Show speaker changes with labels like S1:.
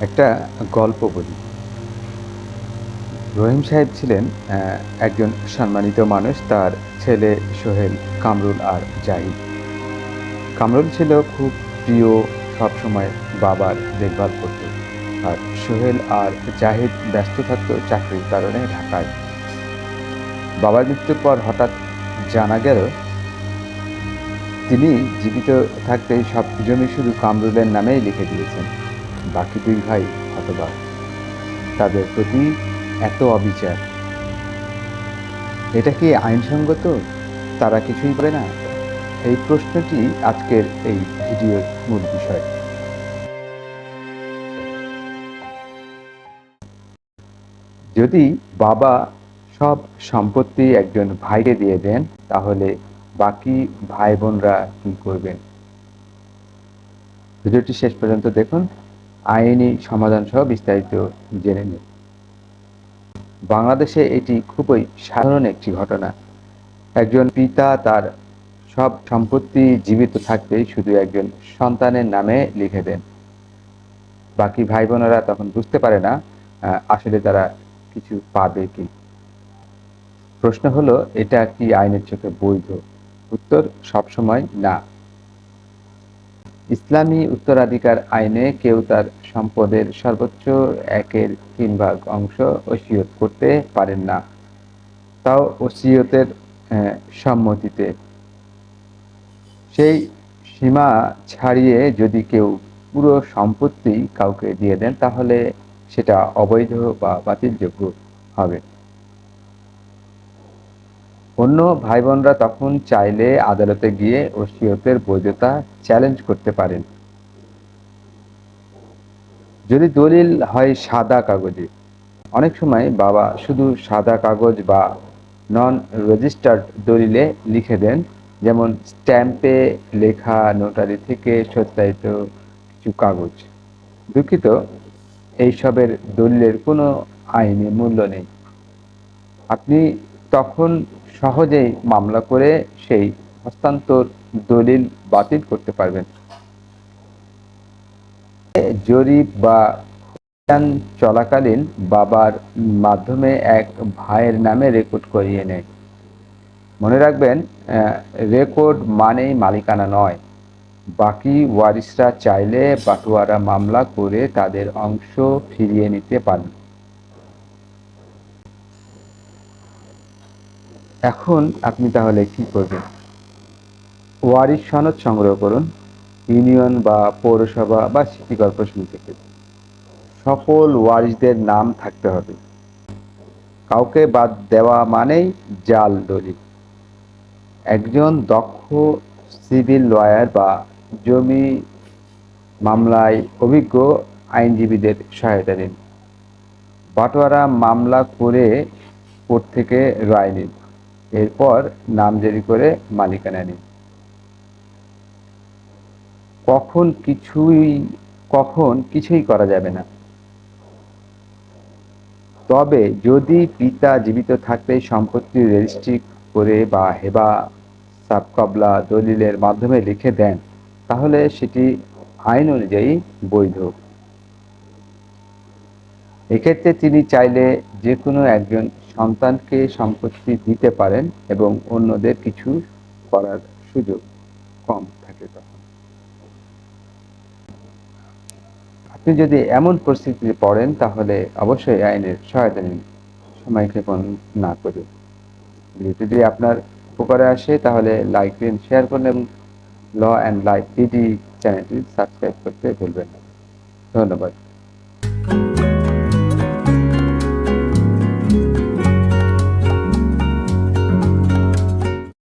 S1: একটা গল্প বলি। রহিম সাহেব ছিলেন একজন সম্মানিত মানুষ, তার ছেলে সোহেল কামরুল আর জাহিদ। কামরুল ছিল খুব প্রিয়, সবসময় বাবার দেখভাল করত। আর সোহেল আর জাহিদ ব্যস্ত থাকতো চাকরির কারণে ঢাকায়। বাবার মৃত্যুর পর হঠাৎ জানা গেল, তিনি জীবিত থাকতেই সব জমি শুধু কামরুলের নামেই লিখে দিয়েছেন। বাকি দুই ভাই হতবাক তাদের প্রতি এত অবিচার। এটা কি আইনসঙ্গত? তারা কিছুই করে না? এই প্রশ্নটি আজকের এই ভিডিওর মূল বিষয়। যদি বাবা সব সম্পত্তি একজন ভাইকে দিয়ে দেন, তাহলে বাকি ভাই বোনরা কি করবেন? ভিডিওটি শেষ পর্যন্ত দেখুন। আইনি সমাধান সহ বিস্তারিত জেনে নিন। বাংলাদেশে এটি খুবই সাধারণ একটি ঘটনা। একজন পিতা তার সব সম্পত্তি জীবিত থাকতেই শুধু একজন সন্তানের নামে লিখে দেন। বাকি ভাই বোনেরা তখন বুঝতে পারে না আসলে তারা কিছু পাবে কি। প্রশ্ন হলো, এটা কি আইনের চোখে বৈধ? উত্তর সবসময় না। ইসলামী উত্তরাধিকার আইনে কেউ তার সম্পদের সর্বোচ্চ একের তিন ভাগ অংশ ওসিয়ত করতে পারেন না। তাও ওসিয়তের সম্মতিতে। সেই সীমা ছাড়িয়ে যদি কেউ পুরো সম্পত্তি কাউকে দিয়ে দেন, তাহলে সেটা অবৈধ বা বাতিলযোগ্য হবে। অন্য ভাই বোনরা তখন চাইলে আদালতে গিয়ে ওসিয়তের বৈধতা চ্যালেঞ্জ করতে পারেন। যদি দলিল হয় সাদা কাগজে, অনেক সময় বাবা শুধু সাদা কাগজ বা নন রেজিস্টার্ড দলিলে লিখে দেন, যেমন স্ট্যাম্পে লেখা, নোটারি থেকে সত্যায়িত কিছু কাগজ। দুঃখিত, এইসবের দলিলের কোনো আইনি মূল্য নেই। আপনি তখন সহজেই মামলা করে সেই হস্তান্তর দলিল বাতিল করতে পারবেন। জরিপ বা চলাকালীন বাবার মাধ্যমে এক ভাইয়ের নামে রেকর্ড করিয়ে নেয়। মনে রাখবেন রেকর্ড মানেই মালিকানা নয়। বাকি ওয়ারিসরা চাইলে বাটোয়ারা মামলা করে তাদের অংশ ফিরিয়ে নিতে পারেন। এখন আপনি তাহলে কি করবেন? ওয়ারিশ সনদ সংগ্রহ করুন, ইউনিয়ন বা পৌরসভা বা সিটি কর্পোরেশন থেকে। সকল ওয়ারিশদের নাম থাকতে হবে। কাউকে বাদ দেওয়া মানেই জাল দলিল। একজন দক্ষ সিভিল লয়ার বা জমি মামলায় অভিজ্ঞ আইনজীবীদের সহায়তা নিন। বাটোয়ারা মামলা করে কোর্ট থেকে রায় নিন। এরপর নামজারি করে মালিকানা নিন। কখন কিছুই কখন কিছুই করা যাবে না। তবে যদি পিতা জীবিত থাকতে সম্পত্তি রেজিস্ট্রি করে বা হেবা, সাবকবলা দলিলের মাধ্যমে লিখে দেন, তাহলে সেটি আইন অনুযায়ী বৈধ। এক্ষেত্রে তিনি চাইলে যে কোনো একজন সন্তানকে সম্পত্তি দিতে পারেন এবং অন্যদের কিছু করার সুযোগ কম থাকে তখন। আপনি যদি এমন পরিস্থিতিতে পড়েন, তাহলে অবশ্যই আইনের সহায়তা নিন। সময় ক্ষেপণ না করে। ভিডিওটি যদি আপনার উপকারে আসে, তাহলে লাইক দিন, শেয়ার করুন এবং ল অ্যান্ড লাইফ পিডি চ্যানেলটি সাবস্ক্রাইব করতে ভুলবেন না। ধন্যবাদ।